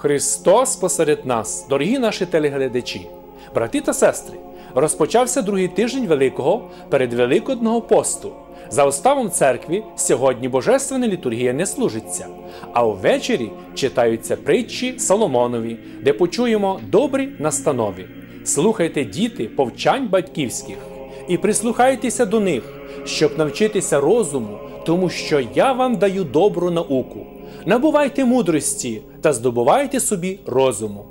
Христос посеред нас, дорогі наші телеглядачі, брати та сестри, розпочався другий тиждень Великого передвеликодного посту. За уставом церкві сьогодні божественна літургія не служиться, а ввечері читаються притчі Соломонові, де почуємо добрі настанови. Слухайте діти повчань батьківських і прислухайтеся до них, щоб навчитися розуму, тому що я вам даю добру науку. Набувайте мудрості та здобувайте собі розуму.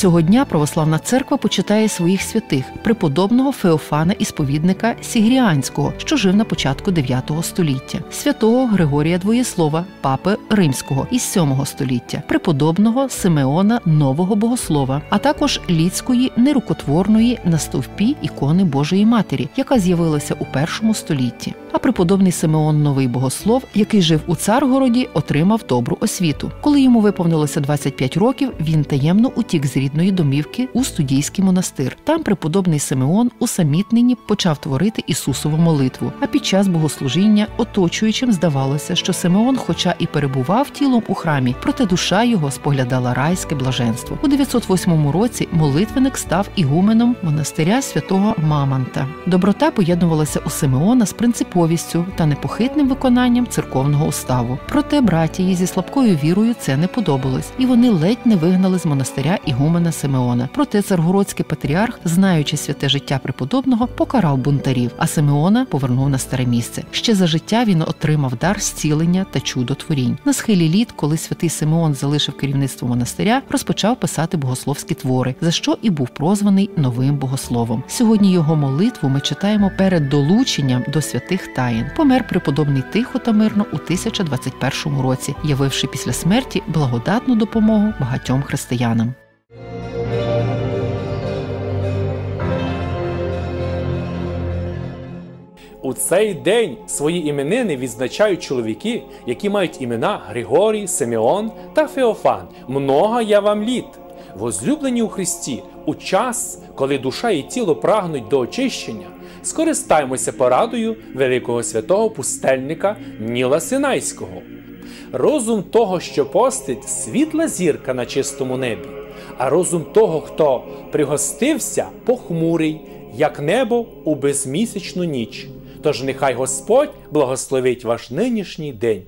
Цього дня православна церква почитає своїх святих преподобного Феофана Ісповідника Сігріанського, що жив на початку 9 століття, святого Григорія Двоєслова, папи Римського із 7 століття, преподобного Симеона Нового Богослова, а також ліцької нерукотворної на стовпі ікони Божої Матері, яка з'явилася у першому столітті. А преподобний Симеон Новий Богослов, який жив у Царгороді, отримав добру освіту. Коли йому виповнилося 25 років, він таємно утік з рідної домівки у студійський монастир. Там преподобний Симеон усамітнені почав творити Ісусову молитву. А під час богослужіння оточуючим здавалося, що Симеон, хоча і перебував тілом у храмі, проте душа його споглядала райське блаженство. У 908 році молитвенник став ігуменом монастиря святого Маманта. Доброта поєднувалася у Симеона з принциповістю та непохитним виконанням церковного уставу. Проте братії зі слабкою вірою це не подобалось, і вони ледь не вигнали з монастиря ігумена Симеона. Проте царгородський патріарх, знаючи святе життя преподобного, покарав бунтарів, а Симеона повернув на старе місце. Ще за життя він отримав дар зцілення та чудотворінь. На схилі літ, коли святий Симеон залишив керівництво монастиря, розпочав писати богословські твори, за що і був прозваний новим богословом. Сьогодні його молитву ми читаємо перед долученням до святих таїн. Помер преподобний тихо та мирно у 1021 році, явивши після смерті благодатну допомогу багатьом християнам. У цей день свої іменини відзначають чоловіки, які мають імена Григорій, Симеон та Феофан. Много я вам літ. Возлюблені у Христі, у час, коли душа і тіло прагнуть до очищення, скористаймося порадою великого святого пустельника Ніла Синайського. Розум того, що постить, світла зірка на чистому небі, а розум того, хто пригостився, похмурий, як небо у безмісячну ніч. Тож нехай Господь благословить ваш нинішній день.